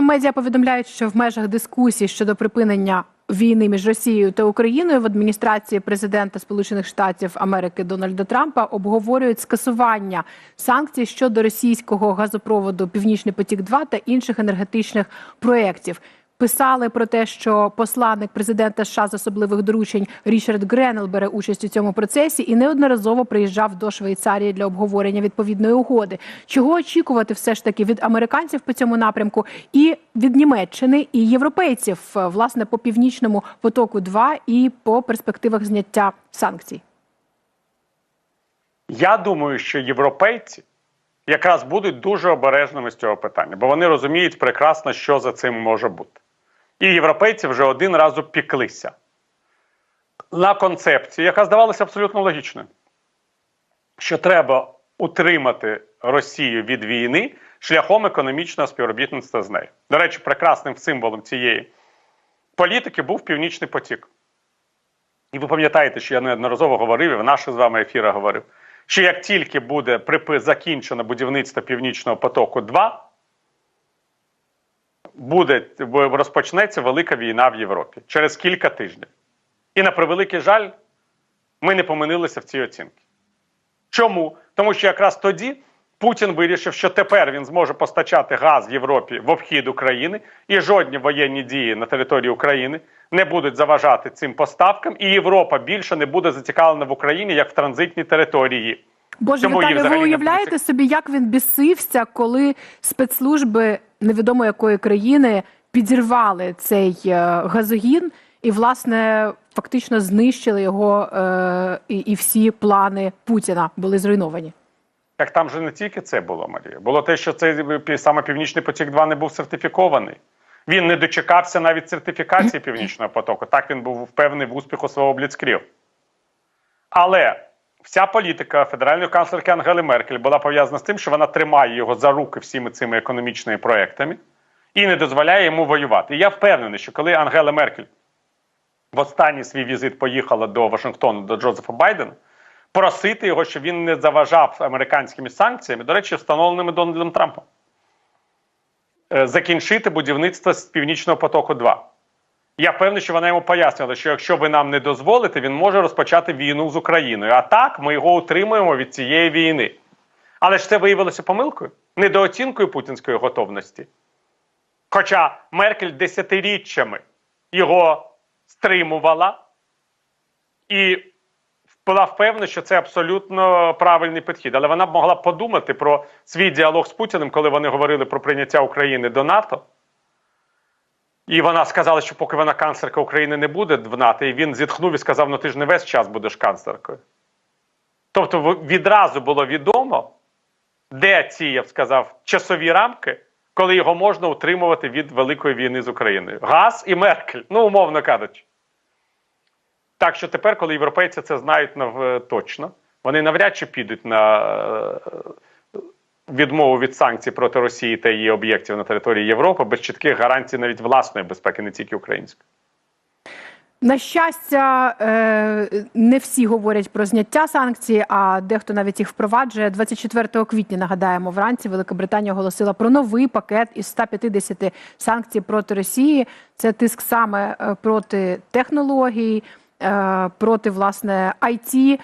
Медіа повідомляють, що в межах дискусій щодо припинення війни між Росією та Україною в адміністрації президента Сполучених Штатів Америки Дональда Трампа обговорюють скасування санкцій щодо російського газопроводу Північний потік 2 та інших енергетичних проєктів. Писали про те, що посланник президента США з особливих доручень Річард Гренел бере участь у цьому процесі і неодноразово приїжджав до Швейцарії для обговорення відповідної угоди. Чого очікувати все ж таки від американців по цьому напрямку, і від Німеччини і європейців, е, власне, по північному потоку 2 і по перспективах зняття санкцій. Я думаю, що європейці якраз будуть дуже обережними з цього питання, бо вони розуміють прекрасно, що за цим може бути. І європейці вже один раз упіклися на концепцію, яка здавалася абсолютно логічною, що треба утримати Росію від війни шляхом економічного співробітництва з нею. До речі, прекрасним символом цієї політики був Північний потік. І ви пам'ятаєте, що я неодноразово говорив, і в наших з вами ефірах говорив, що як тільки буде припи- закінчено будівництво Північного потоку 2, буде розпочнеться велика війна в Європі через кілька тижнів. І на превеликий жаль, ми не помилилися в цій оцінці. Чому? Тому що якраз тоді Путін вирішив, що тепер він зможе постачати газ Європі в обхід України, і жодні воєнні дії на території України не будуть заважати цим поставкам, і Європа більше не буде зацікавлена в Україні як в транзитній території. Боже, Чому Віталій, ви уявляєте собі, як він бісився, коли спецслужби невідомо якої країни підірвали цей е, газогін і, власне, фактично знищили його, е, і, і всі плани Путіна були зруйновані. Так там же не тільки це було, Марія. Було те, що цей саме Північний потік 2 не був сертифікований. Він не дочекався навіть сертифікації Північного потоку. Так він був впевнений в успіху свого бліцкрів. Але вся політика федеральної канцлерки Ангели Меркель була пов'язана з тим, що вона тримає його за руки всіми цими економічними проектами і не дозволяє йому воювати. І я впевнений, що коли Ангела Меркель в останній свій візит поїхала до Вашингтону до Джозефа Байдена, просити його, щоб він не заважав американськими санкціями, до речі, встановленими Дональдом Трампом, е, закінчити будівництво з Північного потоку 2. Я певний, що вона йому пояснювала, що якщо ви нам не дозволите, він може розпочати війну з Україною. А так ми його утримуємо від цієї війни. Але ж це виявилося помилкою, недооцінкою путінської готовності. Хоча Меркель десятиріччями його стримувала і була впевнена, що це абсолютно правильний підхід. Але вона б могла подумати про свій діалог з Путіним, коли вони говорили про прийняття України до НАТО. І вона сказала, що поки вона канцлерка України не буде в НАТО, і він зітхнув і сказав: ну ти ж не весь час будеш канцлеркою. Тобто відразу було відомо, де ці, я б сказав, часові рамки, коли його можна утримувати від великої війни з Україною. Газ і Меркель, ну умовно кажучи. Так що тепер, коли європейці це знають точно, вони навряд чи підуть на е, відмову від санкцій проти Росії та її об'єктів на території Європи без чітких гарантій навіть власної безпеки, не тільки української. На щастя, е, не всі говорять про зняття санкцій, а дехто навіть їх впроваджує. 24 квітня, нагадаємо, вранці Велика Британія оголосила про новий пакет із 150 санкцій проти Росії. Це тиск саме е, проти технологій, е, проти власне IT,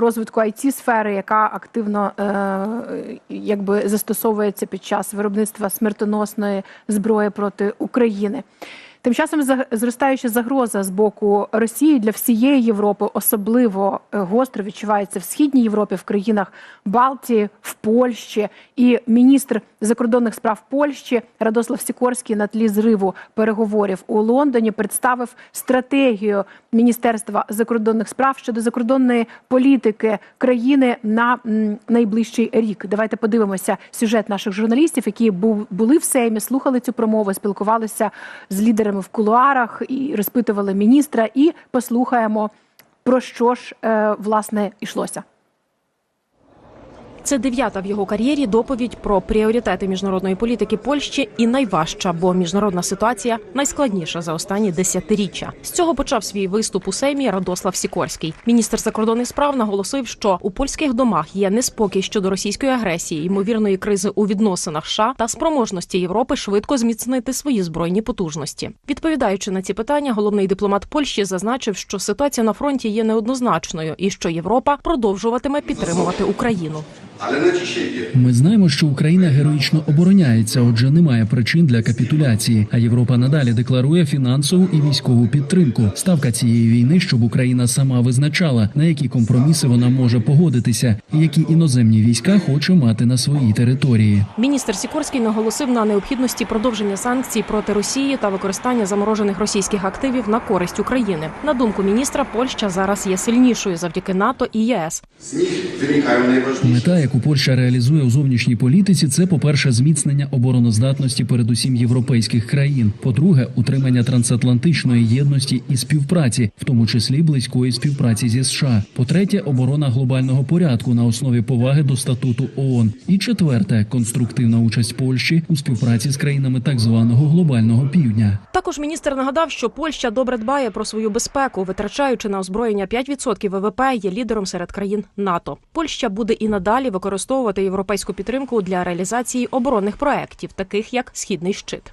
розвитку it сфери, яка активно е, якби застосовується під час виробництва смертоносної зброї проти України. Тим часом зростаюча загроза з боку Росії для всієї Європи, особливо е, гостро відчувається в східній Європі, в країнах Балтії, в Польщі. І міністр закордонних справ Польщі Радослав Сікорський на тлі зриву переговорів у Лондоні представив стратегію Міністерства закордонних справ щодо закордонної політики країни на найближчий рік. Давайте подивимося сюжет наших журналістів, які були в Сеймі, слухали цю промову, спілкувалися з лідерами в кулуарах і розпитували міністра. І послухаємо про що ж е, власне йшлося. Це дев'ята в його кар'єрі доповідь про пріоритети міжнародної політики Польщі і найважча, бо міжнародна ситуація найскладніша за останні десятиріччя. З цього почав свій виступ у Сеймі Радослав Сікорський. Міністр закордонних справ наголосив, що у польських домах є неспокій щодо російської агресії, ймовірної кризи у відносинах США та спроможності Європи швидко зміцнити свої збройні потужності. Відповідаючи на ці питання, головний дипломат Польщі зазначив, що ситуація на фронті є неоднозначною і що Європа продовжуватиме підтримувати Україну. Ми знаємо, що Україна героїчно обороняється, отже, немає причин для капітуляції. А Європа надалі декларує фінансову і військову підтримку. Ставка цієї війни, щоб Україна сама визначала, на які компроміси вона може погодитися, і які іноземні війська хоче мати на своїй території. Міністр Сікорський наголосив на необхідності продовження санкцій проти Росії та використання заморожених російських активів на користь України. На думку міністра, Польща зараз є сильнішою завдяки НАТО і єС. Мета, яку Польща реалізує у зовнішній політиці, це по перше, зміцнення обороноздатності передусім європейських країн. По-друге, утримання трансатлантичної єдності і співпраці, в тому числі близької співпраці зі США. По-третє, оборона глобального порядку на основі поваги до статуту ООН. І четверте, конструктивна участь Польщі у співпраці з країнами так званого глобального півдня. Також міністр нагадав, що Польща добре дбає про свою безпеку, витрачаючи на озброєння 5% ВВП, є лідером серед країн НАТО. Польща буде і надалі використовувати європейську підтримку для реалізації оборонних проєктів, таких як Східний щит.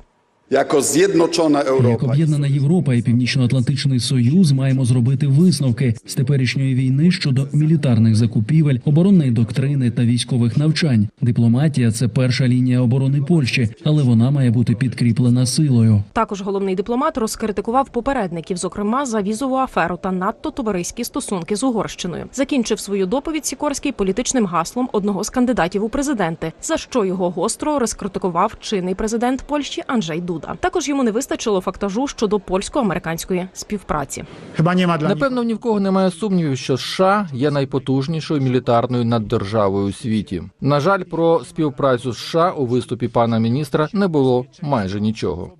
Jako zjednoczona Як об'єднана Європа і Північно-Атлантичний Союз маємо зробити висновки з теперішньої війни щодо мілітарних закупівель, оборонної доктрини та військових навчань. Дипломатія це перша лінія оборони Польщі, але вона має бути підкріплена силою. Також головний дипломат розкритикував попередників, зокрема за візову аферу та надто товариські стосунки з Угорщиною. Закінчив свою доповідь Сікорський політичним гаслом одного з кандидатів у президенти, за що його гостро розкритикував чинний президент Польщі Анджей Дуда. Також йому не вистачило фактажу щодо польсько-американської співпраці. Хіба нема для Напевно, ні в кого немає сумнівів, що США є найпотужнішою мілітарною наддержавою у світі. На жаль, про співпрацю з США у виступі пана міністра не було майже нічого.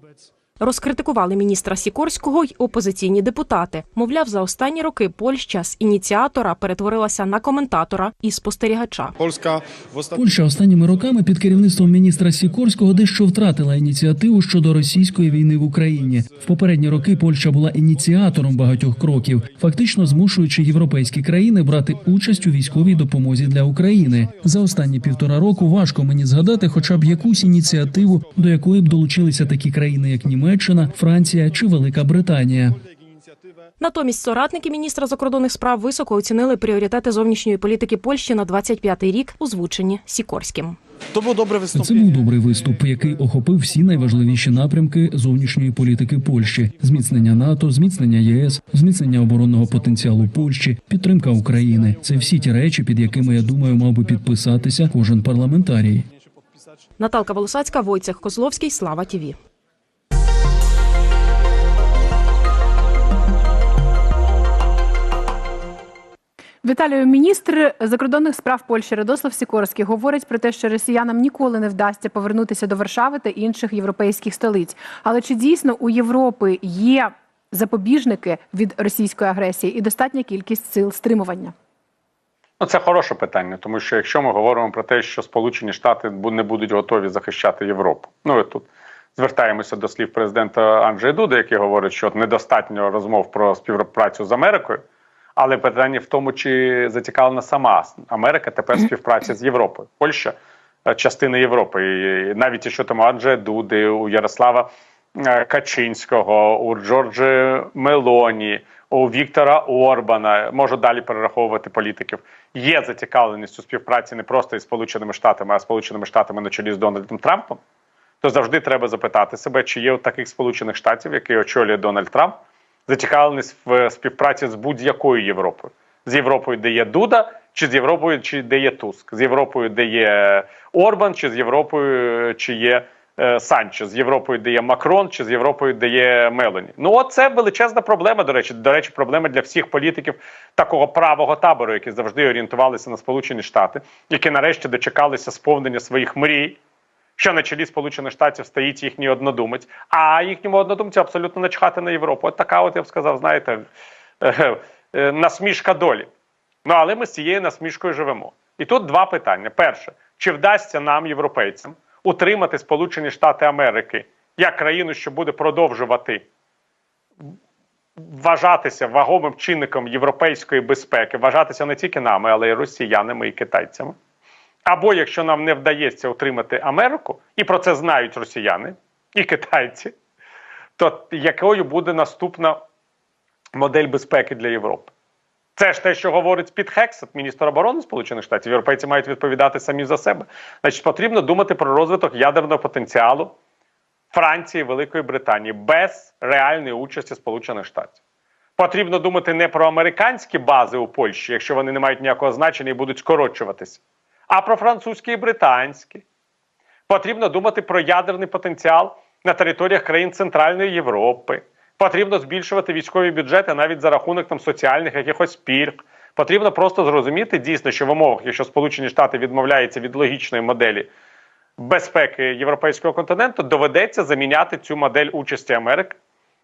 Розкритикували міністра Сікорського й опозиційні депутати. Мовляв, за останні роки Польща з ініціатора перетворилася на коментатора і спостерігача. W Польща останніми роками під керівництвом міністра Сікорського дещо втратила ініціативу щодо російської війни в Україні. В попередні роки Польща була ініціатором багатьох кроків, фактично змушуючи європейські країни брати участь у військовій допомозі для України. За останні півтора року важко мені згадати, хоча б якусь ініціативу, до якої б долучилися такі країни, як Німеччина, Франція чи Велика Британія. Натомість соратники міністра закордонних справ високо оцінили пріоритети зовнішньої політики Польщі на 25-й рік, озвучені Сікорським. to było dobre Це був добрий виступ, який охопив всі найважливіші напрямки зовнішньої політики Польщі: зміцнення НАТО, зміцнення ЄС, зміцнення оборонного потенціалу Польщі, підтримка України. Це всі ті речі, під якими я думаю, мав би підписатися кожен парламентарій. Наталка Волосацька, Войцех Козловський, Слава ТІВІ. Віталію, міністр закордонних справ Польщі Радослав Сікорський говорить про те, що росіянам ніколи не вдасться повернутися до Варшави та інших європейських столиць. Але чи дійсно у Європи є запобіжники від російської агресії і достатня кількість сил стримування? Ну, це хороше питання, тому що якщо ми говоримо про те, що Сполучені Штати не будуть готові захищати Європу, ну і тут звертаємося до слів президента Анджея Дуда, який говорить, що недостатньо розмов про співпрацю з Америкою. Але питання в тому, чи зацікавлена сама Америка тепер в співпраці з Європою. Польща е, частина Європи. І навіть якщо там у Анджея Дуди, у Ярослава е, Качинського, у Джорджі Мелоні, у Віктора Орбана, можу далі перераховувати політиків. Є зацікавленість у співпраці не просто із Сполученими Штатами, а Сполученими Штатами на чолі з Дональдом Трампом. То завжди треба запитати себе, чи є у таких Сполучених Штатів, які очолює Дональд Трамп, зацікавленість в співпраці з будь-якою Європою. З Європою, де є Дуда, чи з Європою, чи де є Туск, з Європою, де є Орбан, чи з Європою, чи є е, Санчо, з Європою, де є Макрон, чи з Європою, де є Мелані. Ну, от це величезна проблема. До речі, до речі, проблема для всіх політиків такого правого табору, які завжди орієнтувалися на Сполучені Штати, які нарешті дочекалися сповнення своїх мрій. Що на чолі Сполучених Штатів стоїть їхній однодумець, а їхньому однодумцю абсолютно начхати на Європу. От така, от я б сказав, знаєте, е, е, насмішка долі. Ну але ми з цією насмішкою живемо. І тут два питання: перше, чи вдасться нам, європейцям, утримати Сполучені Штати Америки як країну, що буде продовжувати вважатися вагомим чинником європейської безпеки, вважатися не тільки нами, але й росіянами і китайцями. Або якщо нам не вдається утримати Америку, і про це знають росіяни і китайці, то якою буде наступна модель безпеки для Європи? Це ж те, що говорить Піт Хексет, міністр оборони Сполучених Штатів. Європейці мають відповідати самі за себе. Значить, потрібно думати про розвиток ядерного потенціалу Франції, Великої Британії без реальної участі Сполучених Штатів. Потрібно думати не про американські бази у Польщі, якщо вони не мають ніякого значення і будуть скорочуватися, а про французькі і британські. Потрібно думати про ядерний потенціал на територіях країн Центральної Європи. Потрібно збільшувати військові бюджети навіть за рахунок там соціальних якихось пільг. Потрібно просто зрозуміти дійсно, що в умовах, якщо Сполучені Штати відмовляються від логічної моделі безпеки європейського континенту, доведеться заміняти цю модель участі Америки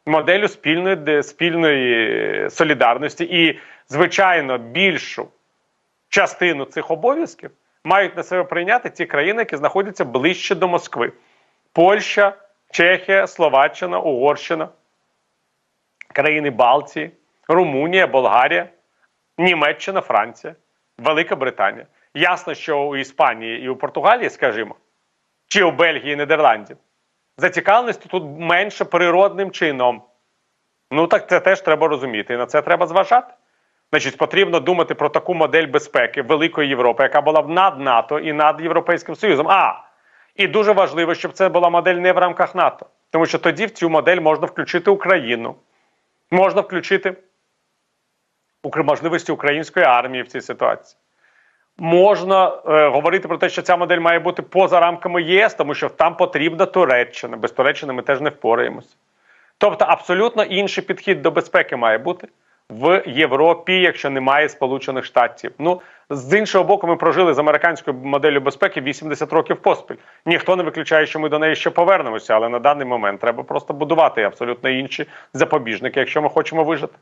моделлю спільної, спільної солідарності. І, звичайно, більшу частину цих обов'язків мають на себе прийняти ті країни, які знаходяться ближче до Москви: Польща, Чехія, Словаччина, Угорщина, країни Балтії, Румунія, Болгарія, Німеччина, Франція, Велика Британія. Ясно, що у Іспанії і у Португалії, скажімо, чи у Бельгії і Нідерландів, зацікавленість тут менше природним чином. Ну так це теж треба розуміти, і на це треба зважати. Значить, потрібно думати про таку модель безпеки Великої Європи, яка була б над НАТО і над Європейським Союзом. А і дуже важливо, щоб це була модель не в рамках НАТО, тому що тоді в цю модель можна включити Україну, можна включити можливості української армії в цій ситуації. Можна е, говорити про те, що ця модель має бути поза рамками ЄС, тому що там потрібна Туреччина. Без Туреччини ми теж не впораємося. Тобто, абсолютно інший підхід до безпеки має бути в Європі, якщо немає Сполучених Штатів. Ну з іншого боку, ми прожили з американською моделлю безпеки 80 років поспіль. Ніхто не виключає, що ми до неї ще повернемося, але на даний момент треба просто будувати абсолютно інші запобіжники, якщо ми хочемо вижити.